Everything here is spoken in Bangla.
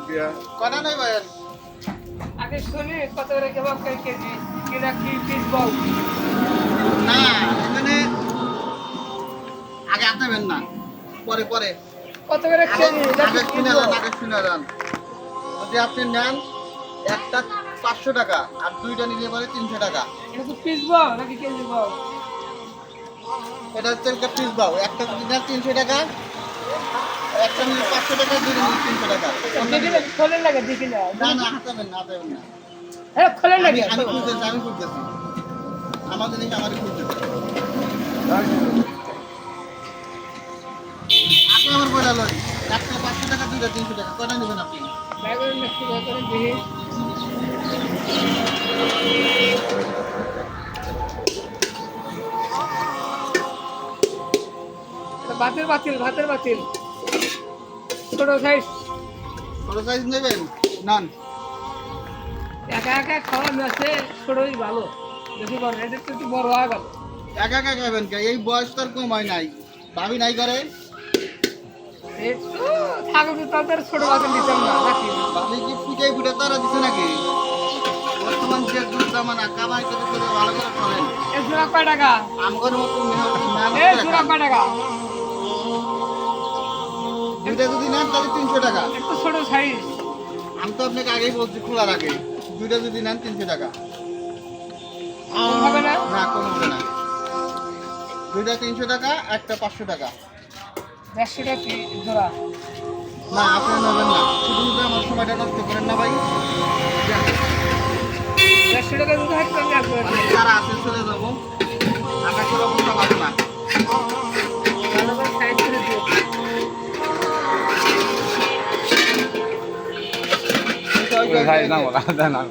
দিয়া আগে শুনি কত করে কেজি কিনা কি পিস বল? না এখানে আগে না পরে পরে। কত করে কেজি? আগে শুনে যান আগে শুনে যান যদি আপনি নেন একটা পাঁচশো টাকা আর দুইটা নিলে পরে তিনশো টাকা। এটা তো পিস বল নাকি কেজি বল? এটা হচ্ছে একটা পিস বাউ একটা যদি নেন তিনশো টাকা একটা নিলে পাঁচশো টাকা দুইটা নিলে তিনশো টাকা। খোলেন লাগে দেখি না না না হাতাবেন না হাতাবেন না। হ্যাঁ খোলেন লাগে। আমি খুঁজতেছি আমি খুঁজতেছি আমার জিনিস আমারই খুঁজতেছি আপনি আমার বইটা লই। একটা পাঁচশো টাকা দুইটা তিনশো টাকা। কটা নেবেন আপনি? করে ভাতের বাতিল ভাতের বাতিল। ছোট সাইজ ছোটো সাইজ নেবেন? নান। একা একা খাওয়া আছে ছোটই ভালো। বেশি বড় এটা তো একটু বড় হয়ে গেল। একা একা খাবেন কে? এই বয়স তো কম হয় নাই। ভাবি নাই করে একটু তাদের ছোট বাতিল দিতাম না নাকি? ভাবি কি পিঠে তারা দিছে নাকি? বর্তমান যে যুগ জামানা কামাই করে করে ভালো করে চলেন এ জোড়া কয় টাকা? আমগর মতো মেহনত এ জোড়া কয় টাকা? দুইটা যদি নেন তাহলে তিনশো টাকা। একটু ছোট সাইজ আমি তো আপনাকে আগেই বলছি খোলা রাখে দুইটা যদি নেন তিনশো টাকা। হবে না? না কোনো হবে না। দুইটা তিনশো টাকা একটা পাঁচশো টাকা। দেড়শো টাকা জোড়া? না আপনি নেবেন না। শুধু আমার সময়টা নষ্ট করেন না ভাই। দেড়শো টাকা যদি তাহলে। একবার যারা আছে চলে যাব। ওই যে- ওই যে- সাইজ না বলা দেন আর